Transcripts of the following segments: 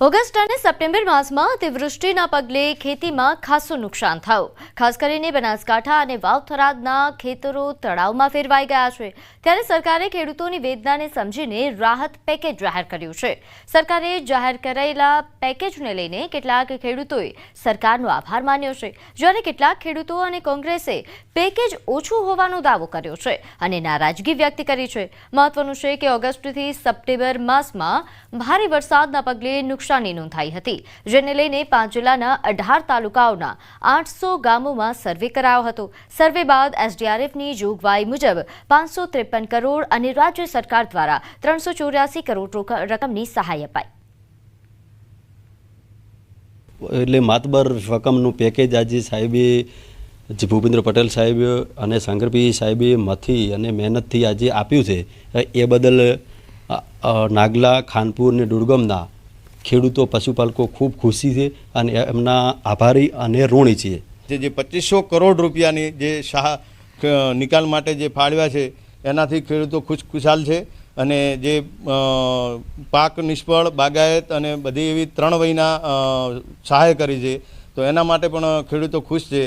August અને September માસમાં અતિવૃષ્ટિના પગલે ખેતીમાં ખાસું નુકસાન થયું. ખાસ કરીને બનાસકાંઠા અને વાવ થરાદના ખેતરો તળાવમાં ફેરવાઈ ગયા છે. ત્યારે સરકારે ખેડૂતોની વેદનાને સમજીને રાહત પેકેજ જાહેર કર્યું છે. સરકારે જાહેર કરાયેલા પેકેજને લઈને કેટલાક ખેડૂતોએ સરકારનો આભાર માન્યો છે. જ્યારે કેટલાક ખેડૂતો અને કોંગ્રેસે પેકેજ ઓછું હોવાનો દાવો કર્યો છે અને નારાજગી વ્યક્ત કરી છે. મહત્વનું છે કે ઓગસ્ટથી સપ્ટેમ્બર માસમાં ભારે વરસાદના પગલે નુકસાની નોંધાઈ હતી. જેને લઈને પાંચ અઢાર તાલુકાઓના આઠસો ગામોમાં સર્વે કરાયો હતો. સર્વે બાદ એસડીઆરએફની જોગવાઈ મુજબ પાંચસો કરોડ અને રાજ્ય સરકાર દ્વારા ત્રણસો કરોડ રકમની સહાય અપાઈ. એટલે માતબર રકમનું પેકેજ આજે સાહેબે જે ભૂપેન્દ્ર પટેલ સાહેબ અને શંકરપી સાહેબે મથી અને મહેનતથી આજે આપ્યું છે. એ બદલ નાગલા, ખાનપુર અને દુર્ગમના ખેડૂતો પશુપાલકો ખૂબ ખુશી છે અને એમના આભારી અને ઋણી છીએ. જે જે પચીસો કરોડ રૂપિયાની જે શાહ નિકાલ માટે જે ફાળવ્યા છે એનાથી ખેડૂતો ખુશ ખુશાલ છે અને જે પાક નિષ્ફળ બાગાયત અને બધી એવી ત્રણ વયના સહાય કરી છે તો એના માટે પણ ખેડૂતો ખુશ છે.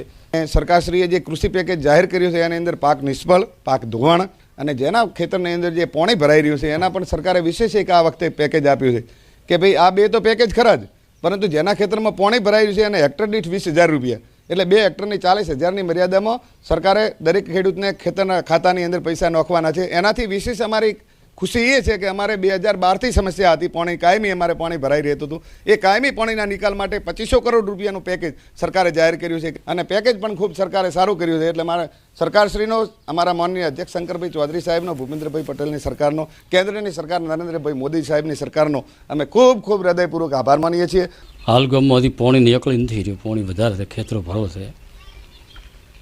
સરકારશ્રીએ જે કૃષિ પેકેજ જાહેર કર્યું છે એની અંદર પાક નિષ્ફળ પાક ધોવાણ અને જેના ખેતરની અંદર જે પોણી ભરાઈ રહ્યું છે એના પણ સરકારે વિશેષ એક આ વખતે પેકેજ આપ્યું છે. કે ભાઈ આ બે તો પેકેજ ખરા જ, પરંતુ જેના ખેતરમાં પોણી ભરાયું છે અને હેક્ટર દીઠ વીસ હજાર રૂપિયા. એટલે બે હેક્ટરની ચાલીસ હજારની મર્યાદામાં સરકારે દરેક ખેડૂતને ખેતરના ખાતાની અંદર પૈસા નાખવાના છે. એનાથી વિશેષ અમારી ખુશી એ છે કે અમારે બે હજાર બારથી સમસ્યા હતી. પાણી કાયમી અમારે પાણી ભરાઈ રહેતું હતું. એ કાયમી પાણીના નિકાલ માટે પચીસો કરોડ રૂપિયાનું પેકેજ સરકારે જાહેર કર્યું છે અને પેકેજ પણ ખૂબ સરકારે સારું કર્યું છે. એટલે મારે સરકારશ્રીનો, અમારા માનનીય અધ્યક્ષ શંકરભાઈ ચૌધરી સાહેબનો, ભૂપેન્દ્રભાઈ પટેલની સરકારનો, કેન્દ્રની સરકાર નરેન્દ્રભાઈ મોદી સાહેબની સરકારનો અમે ખૂબ ખૂબ હૃદયપૂર્વક આભાર માનીએ છીએ. હાલ ગામમાંથી પાણી નીકળી નથી રહ્યું. પાણી વધારે છે, ખેતરો ભરો છે.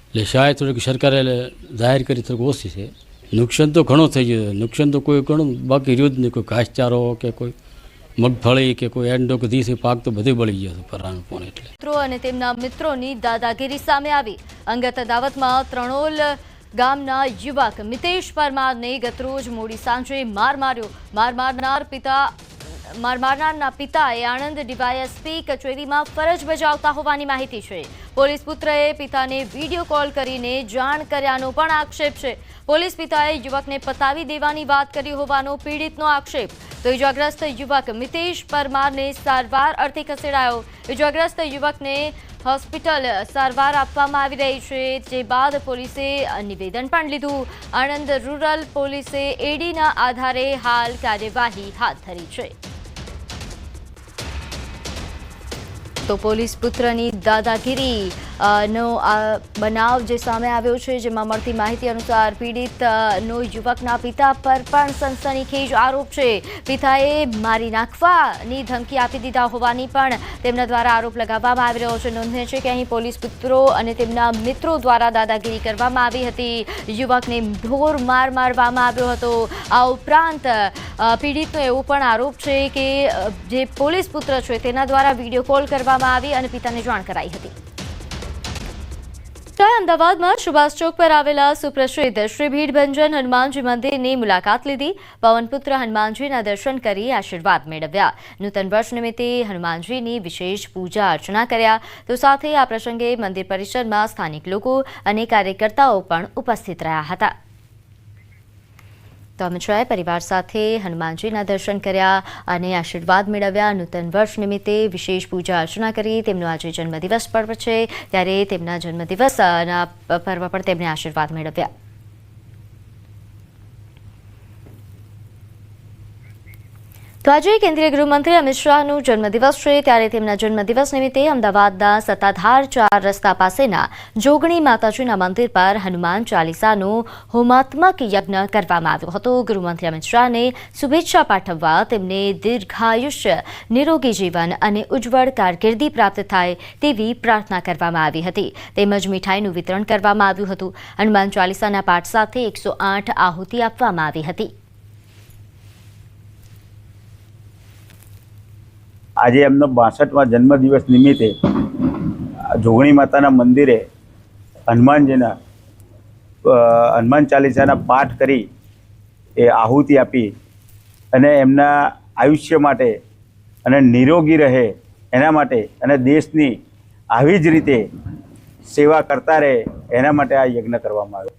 એટલે શાયદ થોડીક સરકારે જાહેર કરી થોડીક ઓછી છે. નુકસાન તો ઘણું થઈ ગયું નુકસાન તો કોઈ ઘણું બાકી રહ્યું જ નહીં. કોઈ ઘાસચારો કે કોઈ મગફળી કે કોઈ એન્ડો કે દીસે પાક તો બધે બળી ગયો પરાનું પાણી એટલે. મિત્રો અને તેમના મિત્રોની દાદાગીરી સામે આવી. અંગત અદાવતમાં ત્રણોલ ગામના યુવક મિતેશ પરમારને ગતરોજ મોડી સાંજે માર માર્યો. માર મારનાર પિતા, માર મારનારના પિતાએ આણંદ ડીવાયએસપી કચેરીમાં ફરજ બજાવતા હોવાની માહિતી છે. પોલીસ પુત્રએ પિતાને વીડિયો કોલ કરીને જાણ કર્યાનો પણ આક્ષેપ છે. પોલીસ પિતાએ યુવકને પતાવી દેવાની વાત કરી હોવાનો પીડિતનો આક્ષેપ. તો ઇજાગ્રસ્ત યુવક મિતેશ પરમારને સારવાર અર્થે ખસેડાયો. ઇજાગ્રસ્ત યુવકને હોસ્પિટલ સારવાર આપવામાં આવી રહી છે, જે બાદ પોલીસે નિવેદન પણ લીધું. આણંદ રૂરલ પોલીસે એડીના આધારે હાલ કાર્યવાહી હાથ ધરી છે. તો પોલીસ પુત્રની દાદાગીરી નો આ બનાવ જે સામે આવ્યો છે, જેમાં મળતી માહિતી અનુસાર પીડિત નો યુવકના પિતા પર પણ સનસનીખેજ આરોપ છે. પિતાએ મારી નાખવાની ધમકી આપી દીધા હોવાની પણ તેમના દ્વારા આરોપ લગાવવામાં આવી રહ્યો છે. નોંધનીય છે કે અહીં પોલીસ પુત્રો અને તેમના મિત્રો દ્વારા દાદાગીરી કરવામાં આવી હતી. યુવકને ઢોર માર મારવામાં આવ્યો હતો. આ ઉપરાંત પીડિતનો એવો પણ આરોપ છે કે જે પોલીસ પુત્ર છે તેના દ્વારા વીડિયો કોલ કરવામાં આવી અને પિતાને જાણ કરાઈ હતી. અમદાવાદમાં સુભાષ ચોક પર આવેલા સુપ્રસિદ્ધ શ્રી ભીડભંજન હનુમાનજી મંદિરની મુલાકાત લીધી. પવનપુત્ર હનુમાનજીના દર્શન કરી આશીર્વાદ મેળવ્યા. નૂતન વર્ષ નિમિત્તે હનુમાનજીની વિશેષ પૂજા અર્ચના કર્યા. તો સાથે આ પ્રસંગે મંદિર પરિસરમાં સ્થાનિક લોકો અને કાર્યકર્તાઓ પણ ઉપસ્થિત રહ્યા હતા. તો અમિત શાહે પરિવાર સાથે હનુમાનજીના દર્શન કર્યા અને આશીર્વાદ મેળવ્યા. નૂતન વર્ષ નિમિત્તે વિશેષ પૂજા અર્ચના કરી. તેમનો આજે જન્મદિવસ પર્વ છે. ત્યારે તેમના જન્મદિવસના પર્વ પર તેમણે આશીર્વાદ મેળવ્યા. તો આજે કેન્દ્રીય ગૃહમંત્રી અમિત શાહનો જન્મદિવસ છે. ત્યારે તેમના જન્મદિવસ નિમિત્તે અમદાવાદના સત્તાધાર ચાર રસ્તા પાસેના જોગણી માતાજીના મંદિર પર હનુમાન ચાલીસાનો હોમાત્મક યજ્ઞ કરવામાં આવ્યો હતો. ગૃહમંત્રી અમિત શાહને શુભેચ્છા પાઠવવા તેમને દીર્ઘાયુષ્ય નિરોગી જીવન અને ઉજ્જવળ કારકિર્દી પ્રાપ્ત થાય તેવી પ્રાર્થના કરવામાં આવી હતી. તેમજ મીઠાઈનું વિતરણ કરવામાં આવ્યું હતું. હનુમાન ચાલીસાના પાઠ સાથે એકસો આઠ આહુતિ આપવામાં આવી હતી. આજે એમનો બાસઠમાં જન્મદિવસ નિમિત્તે જોગણી માતાના મંદિરે હનુમાનજીના હનુમાન ચાલીસાના પાઠ કરી એ આહુતિ આપી અને એમના આયુષ્ય માટે અને નિરોગી રહે એના માટે અને દેશની આવી જ રીતે સેવા કરતા રહે એના માટે આ યજ્ઞ કરવામાં આવ્યો.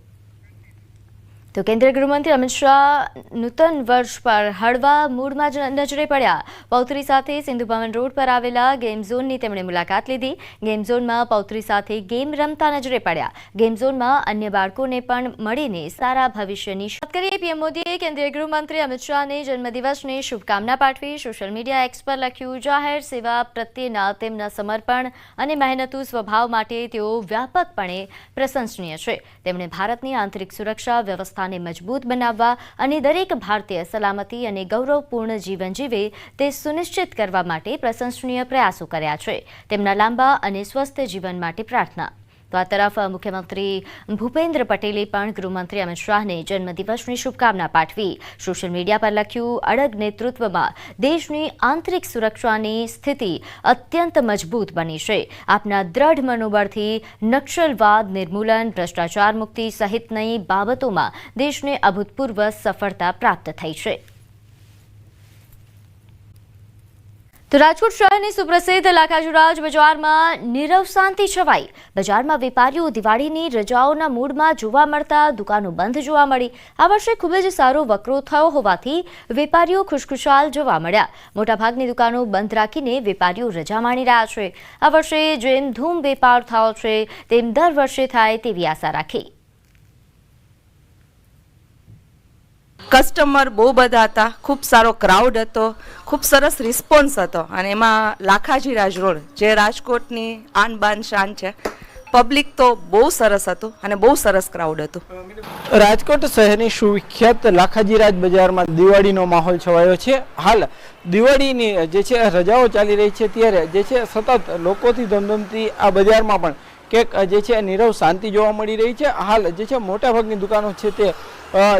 તો કેન્દ્રીય ગૃહમંત્રી અમિત શાહ નૂતન વર્ષ પર હળવા મૂડમાં જ નજરે પડ્યા. પૌત્રી સાથે સિંધુ ભવન રોડ પર આવેલા ગેમ ઝોનની તેમણે મુલાકાત લીધી. ગેમ ઝોનમાં પૌત્રી સાથે ગેમ રમતા નજરે પડ્યા. ગેમ ઝોનમાં અન્ય બાળકોને પણ મળીને સારા ભવિષ્યની વાત કરીએ પીએમ મોદીએ કેન્દ્રીય ગૃહમંત્રી અમિત શાહને જન્મદિવસની શુભકામના પાઠવી. સોશિયલ મીડિયા એક્સ પર લખ્યું, જાહેર સેવા પ્રત્યેના તેમના સમર્પણ અને મહેનતુ સ્વભાવ માટે તેઓ વ્યાપકપણે પ્રશંસનીય છે. તેમણે ભારતની આંતરિક સુરક્ષા વ્યવસ્થાને મજબૂત બનાવવા અને દરેક ભારતીય સલામતી અને ગૌરવપૂર્ણ જીવન જીવે તે સુનિશ્ચિત કરવા માટે પ્રશંસનીય પ્રયાસો કર્યા છે. તેમના લાંબા અને સ્વસ્થ જીવન માટે પ્રાર્થના. તો આ તરફ મુખ્યમંત્રી ભૂપેન્દ્ર પટેલે પણ ગૃહમંત્રી અમિત શાહને જન્મદિવસની શુભકામના પાઠવી. સોશિયલ મીડિયા પર લખ્યું, અડગ નેતૃત્વમાં દેશની આંતરિક સુરક્ષાની સ્થિતિ અત્યંત મજબૂત બની છે. આપના દ્રઢ મનોબળથી નક્સલવાદ, નિર્મૂલન, ભ્રષ્ટાચાર મુક્તિ સહિતની બાબતોમાં દેશને અભૂતપૂર્વ સફળતા પ્રાપ્ત થઈ છે. તો રાજકોટ શહેરની સુપ્રસિદ્ધ લાખાજુરાજ બજારમાં નીરવ શાંતિ છવાઈ. બજારમાં વેપારીઓ દિવાળીની રજાઓના મૂડમાં જોવા મળતા દુકાનો બંધ જોવા મળી. આ વર્ષે ખૂબ જ સારો વકરો થયો હોવાથી વેપારીઓ ખુશખુશાલ જોવા મળ્યા. મોટાભાગની દુકાનો બંધ રાખીને વેપારીઓ રજા માણી રહ્યા છે. આ વર્ષે જેમ ધૂમ વેપાર થયો છે, તેમ દર વર્ષે થાય તેવી આશા રાખી. કસ્ટમર બહુ બધા હતા, ખૂબ સારો ક્રાઉડ હતો, ખૂબ સરસ રિસ્પોન્સ હતો. અને એમાં લાખાજી રાજ રોડ, જે રાજકોટની આન બાન શાન છે પબ્લિક તો બહુ સરસ હતું અને બહુ સરસ ક્રાઉડ હતું. રાજકોટ શહેરની સુવિખ્યાત લાખાજીરાજ બજારમાં દિવાળીનો માહોલ છવાયો છે. હાલ દિવાળીની જે છે રજાઓ ચાલી રહી છે ત્યારે જે છે સતત લોકોથી ધમધમતી આ બજારમાં પણ કે જે છે નીરવ શાંતિ જોવા મળી રહી છે. હાલ જે છે મોટાભાગની દુકાનો છે તે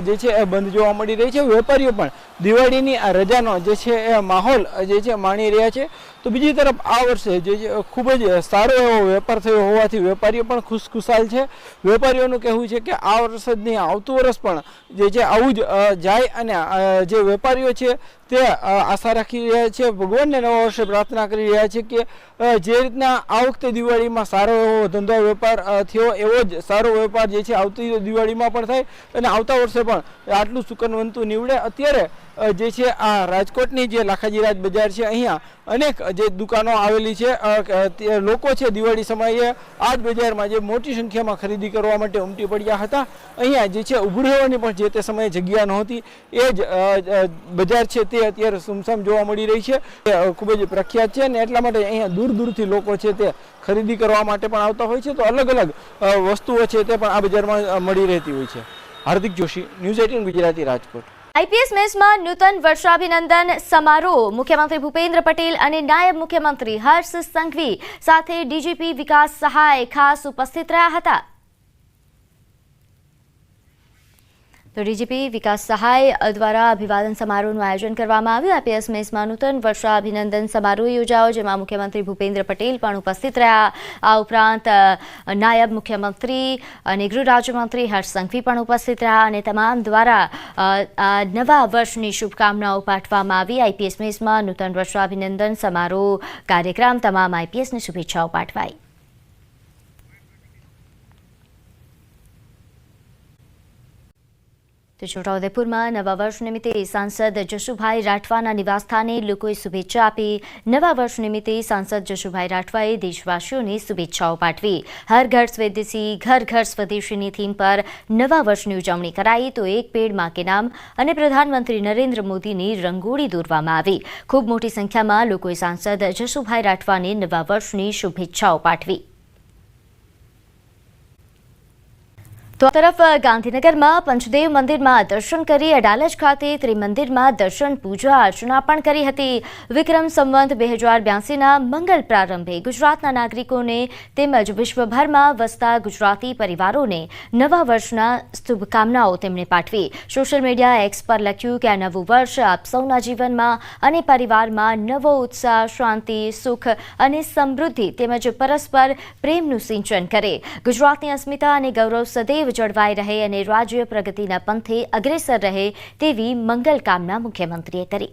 જે છે એ બંધ જોવા મળી રહી છે. વેપારીઓ પણ દિવાળીની આ રજાનો જે છે એ માહોલ, જે છે માણી રહ્યા છે. તો બીજી તરફ આ વર્ષે જે ખૂબ જ સારો એવો વેપાર થયો હોવાથી વેપારીઓ પણ ખુશખુશાલ છે. વેપારીઓનું કહેવું છે કે આ વર્ષ જ નહીં, આવતું વર્ષ પણ જે છે આવું જ જાય અને જે વેપારીઓ છે તે આશા રાખી રહ્યા છે, ભગવાનને નવા વર્ષે પ્રાર્થના કરી રહ્યા છે કે જે રીતના આ વખતે દિવાળીમાં સારો એવો ધંધો વેપાર થયો એવો જ સારો વેપાર જે છે આવતી દિવાળીમાં પણ થાય અને આવતા વર્ષે પણ આટલું સુકનવંતું નીવડે. અત્યારે જે છે, આ રાજકોટની જે લાખાજીરાજ બજાર છે અહીંયા, અનેક જે દુકાનો આવેલી છે. લોકો છે દિવાળી સમયે આ જ બજારમાં જે મોટી સંખ્યામાં ખરીદી કરવા માટે ઉમટી પડ્યા હતા. અહીંયા જે છે ઊભું રહેવાની પણ જે તે સમયે જગ્યા નહોતી. એ જ બજાર છે તે અત્યારે સુમસામ જોવા મળી રહી છે. ખૂબ જ પ્રખ્યાત છે અને એટલા માટે અહીંયા દૂર દૂરથી લોકો છે તે ખરીદી કરવા માટે પણ આવતા હોય છે. તો અલગ અલગ વસ્તુઓ છે તે પણ આ બજારમાં મળી રહેતી હોય છે. Hardik Joshi, news eighteen Gujarati Rajkot. IPS મેચમાં નૂતન વર્ષાભિનંદન સમારોહ. મુખ્યમંત્રી ભૂપેન્દ્ર પટેલ અને નાયબ મુખ્યમંત્રી હર્ષ સંઘવી સાથે ડીજીપી વિકાસ સહાય ખાસ ઉપસ્થિત રહ્યા હતા. તો ડીજીપી વિકાસ સહાય દ્વારા અભિવાદન સમારોહનું આયોજન કરવામાં આવ્યું. આઈપીએસ મેસમાં નૂતન વર્ષાભિનંદન સમારોહ યોજાયો, જેમાં મુખ્યમંત્રી ભૂપેન્દ્ર પટેલ પણ ઉપસ્થિત રહ્યા. આ ઉપરાંત નાયબ મુખ્યમંત્રી અને ગૃહ રાજ્યમંત્રી હર્ષ સંઘવી પણ ઉપસ્થિત રહ્યા અને તમામ દ્વારા નવા વર્ષની શુભકામનાઓ પાઠવવામાં આવી. આઈપીએસ મેસમાં નૂતન વર્ષાભિનંદન સમારોહ કાર્યક્રમ, તમામ આઈપીએસને શુભેચ્છાઓ પાઠવાઈ. તો છોટાઉદેપુરમાં નવા વર્ષ નિમિત્તે સાંસદ જશુભાઈ રાઠવાના નિવાસસ્થાને લોકોએ શુભેચ્છા આપી. નવા વર્ષ નિમિત્તે સાંસદ જશુભાઈ રાઠવાએ દેશવાસીઓને શુભેચ્છાઓ પાઠવી. હર ઘર સ્વદેશી, ઘર ઘર સ્વદેશીની થીમ પર નવા વર્ષની ઉજવણી કરાઈ તો એક પેડમાં કે નામ અને પ્રધાનમંત્રી નરેન્દ્ર મોદીની રંગોળી દોરવામાં આવી. ખૂબ મોટી સંખ્યામાં લોકોએ સાંસદ જશુભાઈ રાઠવાને નવા વર્ષની શુભેચ્છાઓ પાઠવી. તો તરફ, ગાંધીનગરમાં પંચદેવ મંદિરમાં દર્શન કરી અડાલજ ખાતે ત્રિમંદિરમાં દર્શન, પૂજા, અર્ચના પણ કરી હતી. વિક્રમ સંવંત બે હજાર બ્યાસીના મંગલ પ્રારંભે ગુજરાતના નાગરિકોને તેમજ વિશ્વભરમાં વસતા ગુજરાતી પરિવારોને નવા વર્ષના શુભકામનાઓ તેમણે પાઠવી. સોશિયલ મીડિયા એક્સ પર લખ્યું કે આ નવું વર્ષ આપ સૌના જીવનમાં અને પરિવારમાં નવો ઉત્સાહ, શાંતિ, સુખ અને સમૃદ્ધિ તેમજ પરસ્પર પ્રેમનું સિંચન કરે. ગુજરાતની અસ્મિતા અને ગૌરવ સદૈવ જળવાઈ રહે અને રાજ્ય પ્રગતિના પંથે અગ્રેસર રહે તેવી મંગલ કામના મુખ્યમંત્રીએ કરી.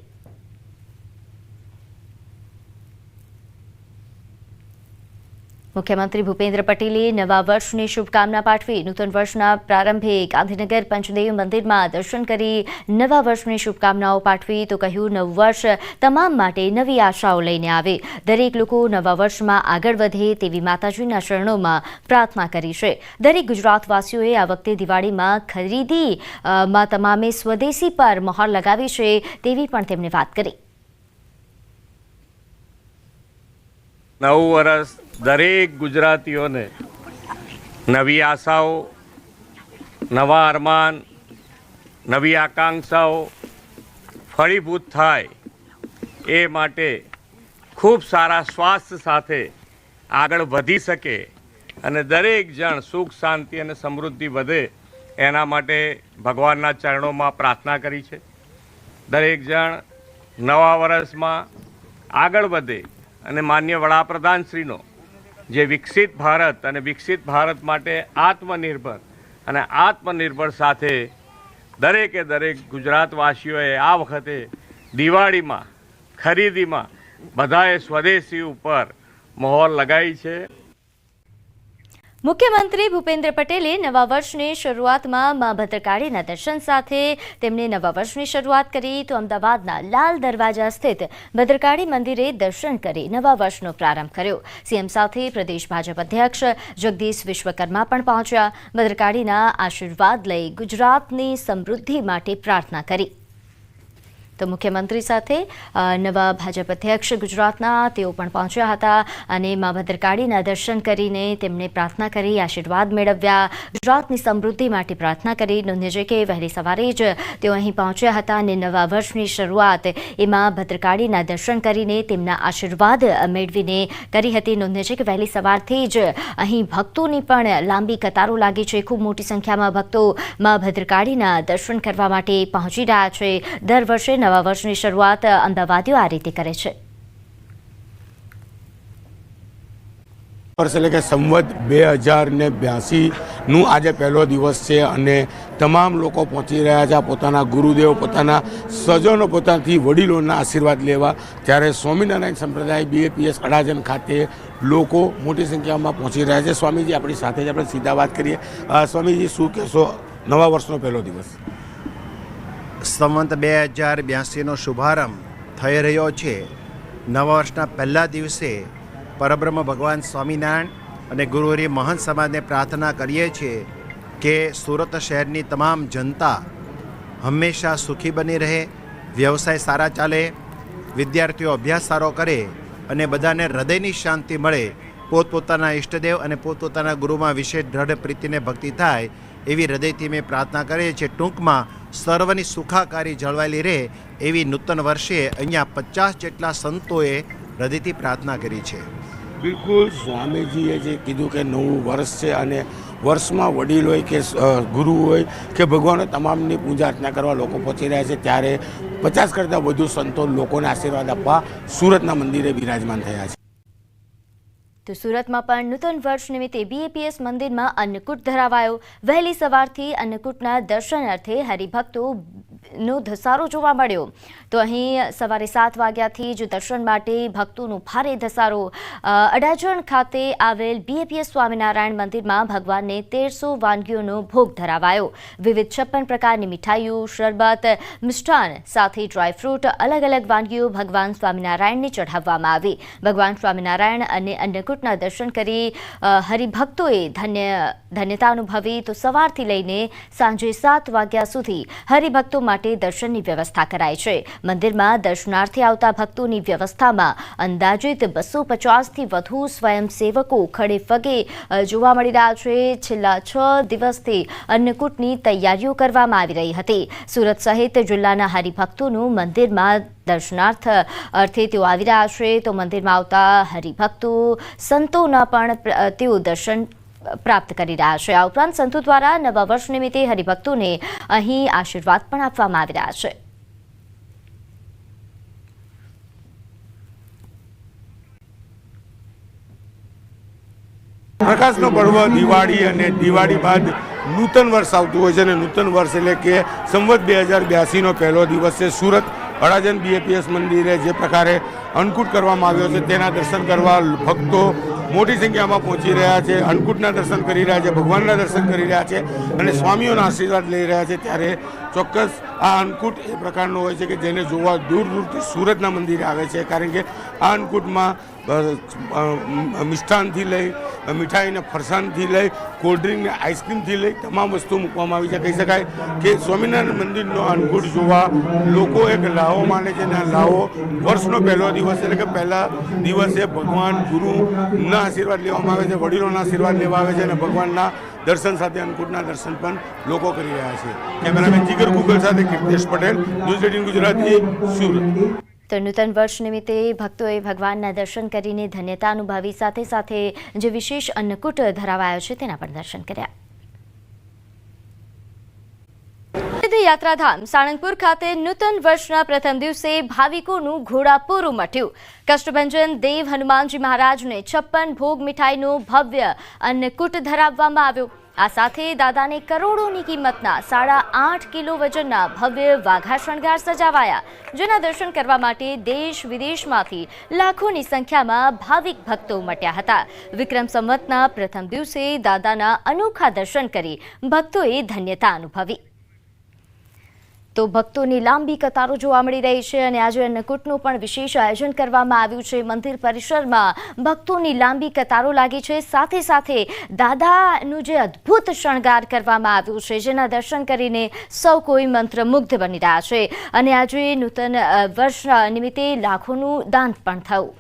મુખ્યમંત્રી ભૂપેન્દ્ર પટેલે નવા વર્ષની શુભકામના પાઠવી નૂતન વર્ષના પ્રારંભે ગાંધીનગર પંચદેવ મંદિરમાં દર્શન કરી નવા વર્ષની શુભકામનાઓ પાઠવી તો કહ્યું, નવું વર્ષ તમામ માટે નવી આશાઓ લઈને આવે. દરેક લોકો નવા વર્ષમાં આગળ વધે તેવી માતાજીના શરણોમાં પ્રાર્થના કરી છે. દરેક ગુજરાતવાસીઓએ આ વખતે દિવાળીમાં ખરીદી માં તમામે સ્વદેશી પર મહોર લગાવી છે તેવી પણ તેમણે વાત કરી. નવું વર્ષ દરેક ગુજરાતીઓને નવી આશાઓ, નવા અરમાન, નવી આકાંક્ષાઓ ફળીભૂત થાય એ માટે ખૂબ સારા સ્વાસ્થ્ય સાથે આગળ વધી શકે અને દરેક જણ સુખ, શાંતિ અને સમૃદ્ધિ વધે એના માટે ભગવાનના ચરણોમાં પ્રાર્થના કરી છે. દરેક જણ નવા વર્ષમાં આગળ વધે અને માન્ય વડાપ્રધાનશ્રીનો જે વિકસિત ભારત અને વિકસિત ભારત માટે આત્મનિર્ભર અને આત્મનિર્ભર સાથે દરેકે દરેક ગુજરાતવાસીઓએ આ વખતે દિવાળીમાં, ખરીદીમાં બધાએ સ્વદેશી ઉપર મહોર લગાવી છે. મુખ્યમંત્રી ભૂપેન્દ્ર પટેલે નવા વર્ષની શરૂઆતમાં મા ભદ્રકાળીના દર્શન સાથે તેમણે નવા વર્ષની શરૂઆત કરી તો અમદાવાદના લાલ દરવાજા સ્થિત ભદ્રકાળી મંદિરે દર્શન કરી નવા વર્ષનો પ્રારંભ કર્યો. સીએમ સાથે પ્રદેશ ભાજપ અધ્યક્ષ જગદીશ વિશ્વકર્મા પણ પહોંચ્યા. ભદ્રકાળીના આશીર્વાદ લઈ ગુજરાતની સમૃદ્ધિ માટે પ્રાર્થના કરી. તો મુખ્યમંત્રી સાથે નવા ભાજપ અધ્યક્ષ ગુજરાતના તેઓ પણ પહોંચ્યા હતા અને મા ભદ્રકાળીના દર્શન કરીને તેમણે પ્રાર્થના કરી, આશીર્વાદ મેળવ્યા. ગુજરાતની સમૃદ્ધિ માટે પ્રાર્થના કરી. નોંધ્ય છે કે વહેલી સવારે જ તેઓ અહીં પહોંચ્યા હતા અને નવા વર્ષની શરૂઆત એ મા ભદ્રકાળીના દર્શન કરીને તેમના આશીર્વાદ મેળવીને કરી હતી. નોંધ્ય છે કે વહેલી સવારથી જ અહીં ભક્તોની પણ લાંબી કતારો લાગી છે. ખૂબ મોટી સંખ્યામાં ભક્તો મા ભદ્રકાળીના દર્શન કરવા માટે પહોંચી રહ્યા છે. દર વર્ષે નવા વર્ષની શરૂઆત અમદાવાદીઓ આ રીતે કરે છે. વર્ષ એટલે કે સંવત બે હજાર ને બ્યાસીનું આજે પહેલો દિવસ છે અને તમામ લોકો પહોંચી રહ્યા છે. પોતાના ગુરુદેવ, પોતાના સ્વજનો પોતાથી વડીલોના આશીર્વાદ લેવા. ત્યારે સ્વામિનારાયણ સંપ્રદાય બીએપીએસ અડાજન ખાતે લોકો મોટી સંખ્યામાં પહોંચી રહ્યા છે. સ્વામીજી, આપણી સાથે જ આપણે સીધા વાત કરીએ. સ્વામીજી, શું કહેશો? નવા વર્ષનો પહેલો દિવસ. સંવંત બે હજાર બ્યાસીનો શુભારંભ થઈ રહ્યો છે. નવા વર્ષના પહેલા દિવસે પરબ્રહ્મ ભગવાન સ્વામિનારાયણ અને ગુરુહરી મહંત સમાજને પ્રાર્થના કરીએ છીએ કે સુરત શહેરની તમામ જનતા હંમેશા સુખી બની રહે, વ્યવસાય સારા ચાલે, વિદ્યાર્થીઓ અભ્યાસ સારો કરે અને બધાને હૃદયની શાંતિ મળે. પોતપોતાના ઈષ્ટદેવ અને પોતપોતાના ગુરુમાં વિશેષ દ્રઢ પ્રીતિને ભક્તિ થાય એવી હૃદયથી મેં પ્રાર્થના કરીએ છીએ. ટૂંકમાં સર્વની સુખાકારી જળવાયેલી રહે એવી નૂતન વર્ષે અહીંયા પચાસ જેટલા સંતોએ હૃદયથી પ્રાર્થના કરી છે. બિલકુલ સ્વામીજીએ જે કીધું કે નવું વર્ષ છે અને વર્ષમાં વડીલ હોય કે ગુરુ હોય કે ભગવાને તમામની પૂજા અર્ચના કરવા લોકો પહોંચી રહ્યા છે, ત્યારે પચાસ કરતાં વધુ સંતો લોકોને આશીર્વાદ આપવા સુરતના મંદિરે બિરાજમાન થયા છે. તો સુરતમાં પણ નૂતન વર્ષ નિમિત્તે બીએપીએસ મંદિરમાં અન્નકૂટ ધરાવાયો. વહેલી સવારથી અન્નકૂટના દર્શનાર્થે હરિભક્તો નો ધસારો જોવા મળ્યો. તો અહીં સવારે સાત વાગ્યાથી જ દર્શન માટે ભક્તોનો ભારે ધસારો. અડાજણ ખાતે આવેલ બીએપીએસ સ્વામિનારાયણ મંદિરમાં ભગવાનને તેરસો વાનગીઓનો ભોગ ધરાવાયો. વિવિધ છપ્પન પ્રકારની મીઠાઈઓ, શરબત મિષ્ટાન સાથે ડ્રાયફ્રૂટ અલગ અલગ વાનગીઓ ભગવાન સ્વામિનારાયણને ચઢાવવામાં આવી. ભગવાન સ્વામિનારાયણ અને અન્નકૂટના દર્શન કરી હરિભક્તોએ ધન્ય, ધન્યતા અનુભવી તો સવારથી લઈને સાંજે સાત વાગ્યા સુધી હરિભક્તો માટે દર્શનની વ્યવસ્થા કરાઈ છે. મંદિરમાં દર્શનાર્થે આવતા ભક્તોની વ્યવસ્થામાં અંદાજિત બસો પચાસથી વધુ સ્વયંસેવકો ખડે પગે જોવા મળી રહ્યા છે. છેલ્લા છ દિવસથી અન્નકૂટની તૈયારીઓ કરવામાં આવી રહી હતી. સુરત સહિત જિલ્લાના હરિભક્તોનું મંદિરમાં દર્શનાર્થ અર્થે તેઓ આવી રહ્યા છે. તો મંદિરમાં આવતા હરિભક્તો, સંતોના પણ તેઓ દર્શન પ્રાપ્ત કરી રહ્યા છે. આ ઉપરાંત સંતો દ્વારા નવા વર્ષ નિમિત્તે હરિભક્તોને અહીં આશીર્વાદ પણ આપવામાં આવી રહ્યા છે. પ્રકાશનો પર્વ દિવાળી અને દિવાળી બાદ નૂતન વર્ષ આવતું હોય છે અને નૂતન વર્ષ એટલે કે સંવત બે હજાર બ્યાસીનો પહેલો દિવસ છે સુરત અડાજન બીએપીએસ મંદિરે જે પ્રકારે અન્નકૂટ કરવામાં આવ્યો છે તેના દર્શન કરવા ભક્તો મોટી સંખ્યામાં પહોંચી રહ્યા છે અન્નકૂટના દર્શન કરી રહ્યા છે ભગવાનના દર્શન કરી રહ્યા છે અને સ્વામીઓના આશીર્વાદ લઈ રહ્યા છે. ત્યારે ચોક્કસ આ અન્નકૂટ એ પ્રકારનો હોય છે કે જેને જોવા દૂર દૂરથી સુરતના મંદિરે આવે છે. કારણ કે આ અન્નકૂટમાં અ, લઈ મીઠાઈ અને ફરસાણથી લઈ કોલ્ડ્રિંકને આઈસ્ક્રીમથી લઈ તમામ વસ્તુ મૂકવામાં આવી છે. કહી શકાય કે સ્વામિનારાયણ મંદિરનો અનુકૂળ જોવા લોકો એક લાહો માને છે અને લાહો વર્ષનો પહેલો દિવસ એટલે કે પહેલા દિવસે ભગવાન ગુરુના આશીર્વાદ લેવામાં આવે છે, વડીલોના આશીર્વાદ લેવા આવે છે અને ભગવાનના દર્શન સાથે, અન્નકૂટના દર્શન પણ લોકો કરી રહ્યા છે. કેમેરામેન જીગર ગુગલ સાથે કીર્તેશ પટેલ, ન્યૂઝ એટીન ગુજરાતી, સુરત. તો નૂતન વર્ષ નિમિત્તે ભક્તોએ ભગવાનના દર્શન કરીને ધન્યતા અનુભવી, સાથે સાથે જે વિશેષ અન્નકૂટ ધરાવાયો છે તેના પણ દર્શન કર્યા. યાત્રાધામ સાળંગપુર ખાતે નૂતન વર્ષના પ્રથમ દિવસે ભાવિકોનું ઘોડાપૂરું મટ્યું કષ્ટભંજન દેવ હનુમાનજી મહારાજને છપ્પન ભોગ મીઠાઈનો ભવ્ય અન્નકૂટ ધરાવવામાં આવ્યો. આ સાથે દાદાને કરોડોની કિંમતના સાડા આઠ કિલો વજનના ભવ્ય વાઘા શણગાર સજાવાયા, જેના દર્શન કરવા માટે દેશ વિદેશમાંથી લાખોની સંખ્યામાં ભાવિક ભક્તો ઉમટ્યા હતા. વિક્રમ સંવતના પ્રથમ દિવસે દાદાના અનોખા દર્શન કરી ભક્તોએ ધન્યતા અનુભવી. તો ભક્તોની લાંબી કતારો જોવા મળી રહી છે અને આજે અન્નકૂટનું પણ વિશેષ આયોજન કરવામાં આવ્યું છે. મંદિર પરિસરમાં ભક્તોની લાંબી કતારો લાગી છે. સાથે સાથે દાદાનું જે અદ્ભુત શણગાર કરવામાં આવ્યું છે, જેના દર્શન કરીને સૌ કોઈ મંત્રમુગ્ધ બની રહ્યા છે. અને આજે નૂતન વર્ષ નિમિત્તે લાખોનું દાન પણ થયું.